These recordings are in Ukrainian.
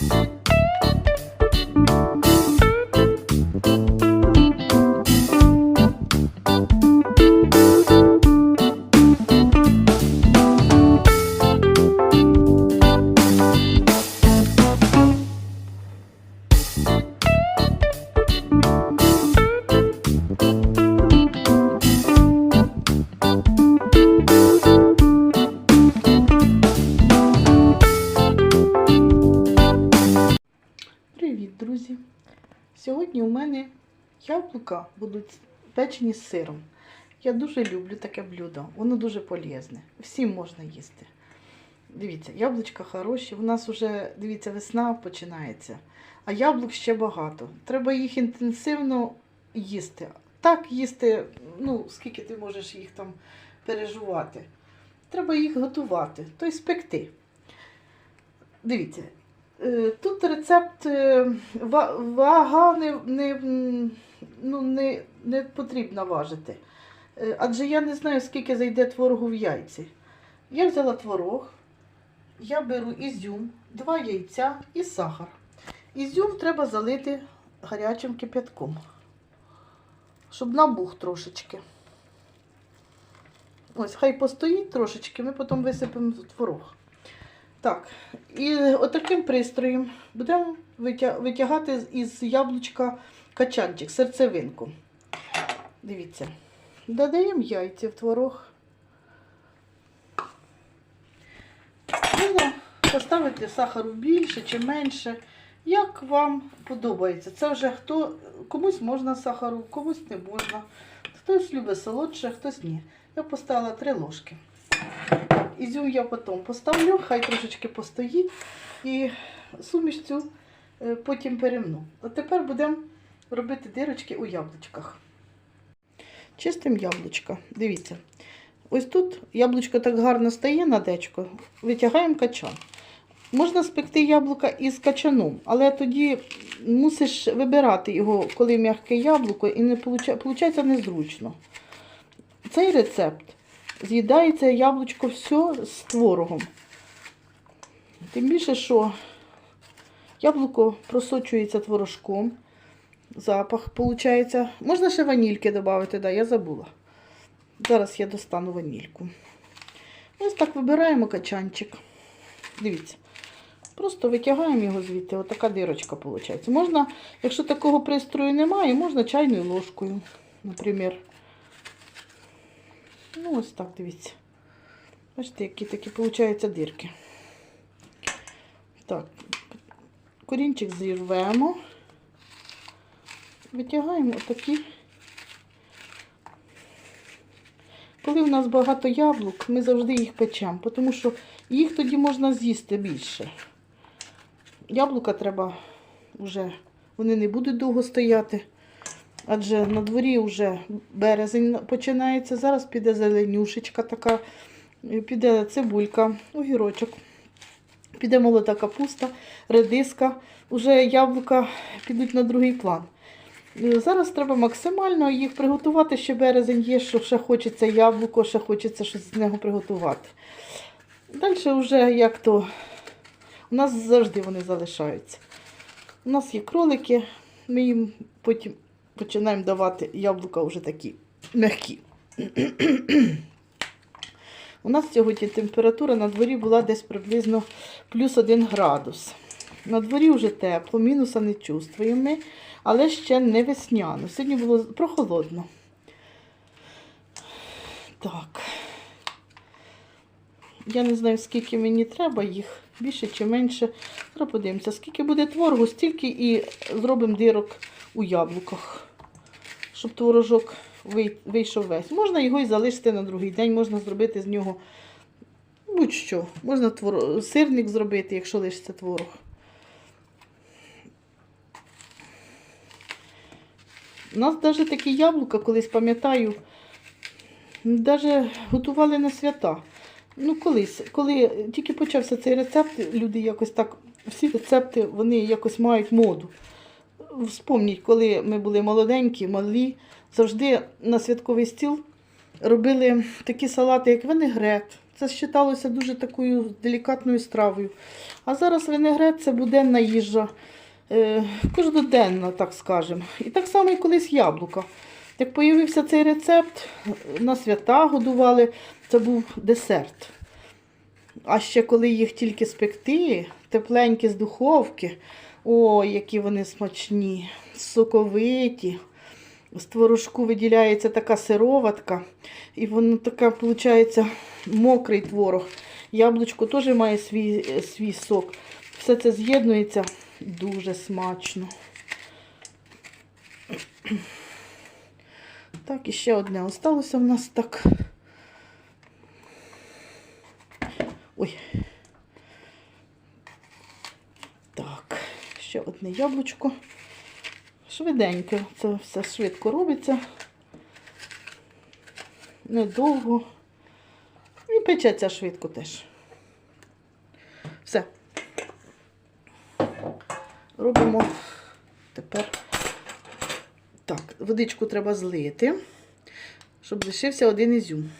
you яблука будуть печені з сиром. Я дуже люблю таке блюдо, воно дуже полезне. Всім можна їсти. Дивіться, яблучка хороші. У нас вже, дивіться, весна починається, а яблук ще багато. Треба їх інтенсивно їсти. Так їсти, ну, скільки ти можеш їх там пережувати. Треба їх готувати, тобто спекти. Дивіться, Тут рецепт е, вага не, не, ну, не, не потрібно важити. Е, Адже я не знаю, скільки зайде творогу в яйці. Я взяла творог, я беру ізюм, два яйця і сахар. Ізюм треба залити гарячим кип'ятком, щоб набух трошечки. Ось, хай постоїть трошечки, ми потім висипемо творог. Так, і отаким пристроєм будемо витягати із яблучка качанчик, серцевинку. Дивіться. Додаємо яйця в творог. Можна поставити сахару більше чи менше, як вам подобається. Це вже хто комусь можна сахару, комусь не можна. Хтось любить солодше, хтось ні. Я поставила три ложки. Ізюм я потім поставлю, хай трошечки постоїть і суміш цю е, потім перемну. От тепер будемо робити дирочки у яблучках. Чистим яблучко. Дивіться. Ось тут яблучко так гарно стає на дечко, витягаємо качан. Можна спекти яблука із качаном, але тоді мусиш вибирати його, коли м'яке яблуко, і не виходить незручно. Цей рецепт з'їдається яблучко все з творогом. Тим більше, що яблуко просочується творожком. Запах виходить. Можна ще ванільки додати, да, я забула. Зараз я достану ванільку. Ось так вибираємо качанчик. Дивіться. Просто витягаємо його звідти, отака дирочка виходить. Можна, якщо такого пристрою немає, можна чайною ложкою, наприклад. Ну, ось так, дивіться. Бачите, які такі, виходять, дирки. Так, корінчик зірвемо. Витягаємо отакі. Коли в нас багато яблук, ми завжди їх печемо, тому що їх тоді можна з'їсти більше. Яблука треба вже, вони не будуть довго стояти. Адже на дворі вже березень починається. Зараз піде зеленюшечка така, піде цибулька, огірочок, піде молода капуста, редиска. Уже яблука підуть на другий план. Е, Зараз треба максимально їх приготувати, ще березень є, що ще хочеться яблуко, ще хочеться щось з нього приготувати. Далі вже як то, у нас завжди вони залишаються. У нас є кролики, ми їм потім починаємо давати яблука вже такі м'які. У нас сьогодні температура на дворі була десь приблизно плюс 1 градус. На дворі вже тепло, мінуса не чувствуємо але ще не весняно. Сьогодні було прохолодно. Так. Я не знаю, скільки мені треба їх, більше чи менше. Зараз подивимося, скільки буде творогу, стільки і зробимо дирок у яблуках, щоб творожок вийшов весь. Можна його і залишити на другий день, можна зробити з нього будь-що. Можна сирник зробити, якщо лишиться творог. У нас навіть такі яблука, колись пам'ятаю, навіть готували на свята. Ну, колись, коли тільки почався цей рецепт, люди якось так, всі рецепти вони якось мають моду. Вспомніть, коли ми були молоденькі, малі, завжди на святковий стіл робили такі салати, як винегрет. Це вважалося дуже такою делікатною стравою. А зараз винегрет це буденна їжа. Е, кожноденна, так скажемо. І так само і колись яблука. Як появився цей рецепт, на свята годували, це був десерт. А ще коли їх тільки спекти, тепленькі з духовки, ой, які вони смачні, соковиті. З творожку виділяється така сироватка, і воно така, виходить, мокрий творог. Яблучко теж має свій, свій сок. Все це з'єднується дуже смачно. Так, і ще одне осталося в нас так. Ой. Так, ще одне яблучко. Швиденько, це все швидко робиться. Недовго. І печеться швидко теж. Все. Робимо тепер. Так, водичку треба злити, щоб лишився один ізюм.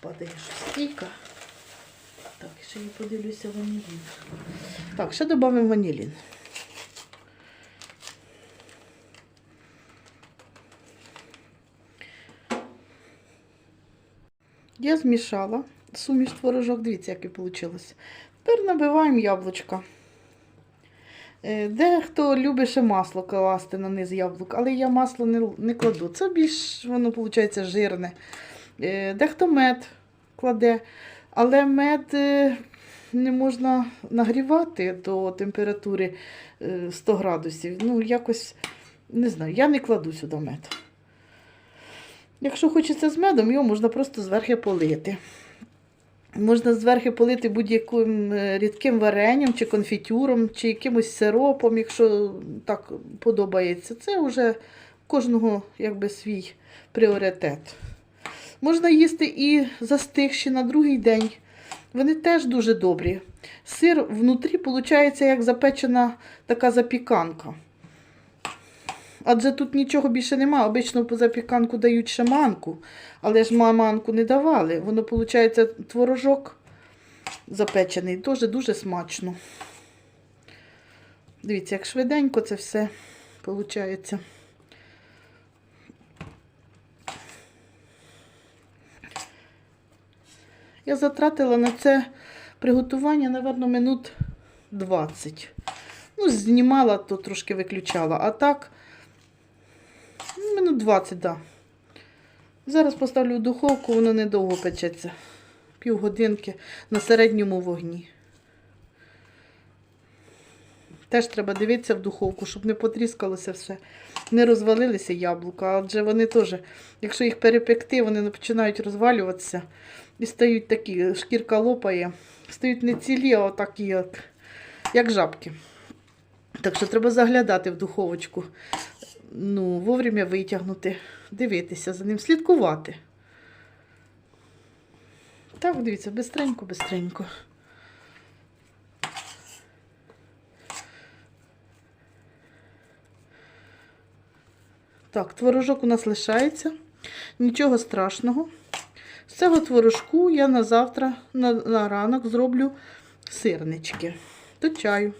Падає щось стійка. Так, ще я подивлюся ванілін. Так, ще додамо ванілін. Я змішала суміш творожок, дивіться, як і вийшло. Тепер набиваємо яблучка. Е, Дехто любить ще масло класти на низ яблук, але я масло не кладу. Це більш воно виходить жирне. Е, Дехто мед кладе, але мед е, не можна нагрівати до температури е, 100 градусів. Ну, якось не знаю, я не кладу сюди мед. Якщо хочеться з медом, його можна просто зверху полити. Можна зверху полити будь-яким е, рідким варенням, чи конфітюром, чи якимось сиропом, якщо так подобається. Це вже кожного якби, свій пріоритет. Можна їсти і застигші на другий день. Вони теж дуже добрі. Сир внутрі виходить як запечена така запіканка. Адже тут нічого більше нема. Обично по запіканку дають ще манку, але ж ма- манку не давали. Воно, виходить, творожок запечений, теж дуже смачно. Дивіться, як швиденько це все виходить. Я затратила на це приготування, напевно, минут 20. Ну, знімала, то трошки виключала. А так, ну, минут 20, так. Да. Зараз поставлю в духовку, воно недовго печеться. Півгодинки на середньому вогні. Теж треба дивитися в духовку, щоб не потріскалося все, не розвалилися яблука. Адже вони теж, якщо їх перепекти, вони починають розвалюватися і стають такі, шкірка лопає, стають не цілі, а отакі, як, як жабки. Так що треба заглядати в духовочку. Ну, вовремя витягнути, дивитися за ним, слідкувати. Так, дивіться, бистренько, бистренько. Так, творожок у нас лишається. Нічого страшного. З цього творожку я на завтра, на, на ранок зроблю сирнички до чаю.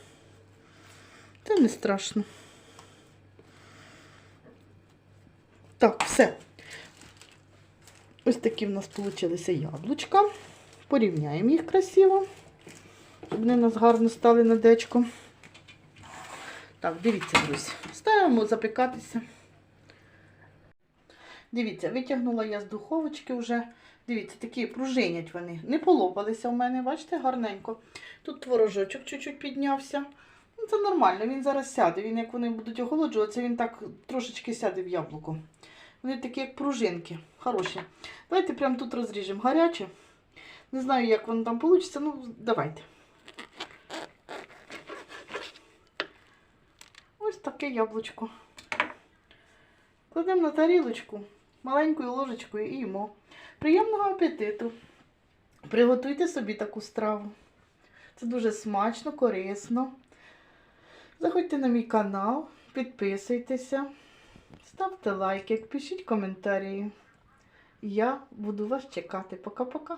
Це не страшно. Так, все. Ось такі в нас вийшли яблучка. Порівняємо їх красиво, щоб вони у нас гарно стали на дечко. Так, дивіться, друзі. Ставимо запікатися. Дивіться, витягнула я з духовочки вже. Дивіться, такі пружинять вони. Не полопалися в мене, бачите, гарненько. Тут творожочок чуть-чуть піднявся. Ну, це нормально, він зараз сяде. Він, як вони будуть охолоджуватися, він так трошечки сяде в яблуко. Вони такі, як пружинки. Хороші. Давайте прямо тут розріжемо гаряче. Не знаю, як воно там вийде. Ну, давайте. Ось таке яблучко. Кладемо на тарілочку. Маленькою ложечкою і їмо. Приємного апетиту! Приготуйте собі таку страву. Це дуже смачно, корисно. Заходьте на мій канал, підписуйтеся, ставте лайки, пишіть коментарі. Я буду вас чекати. Пока-пока.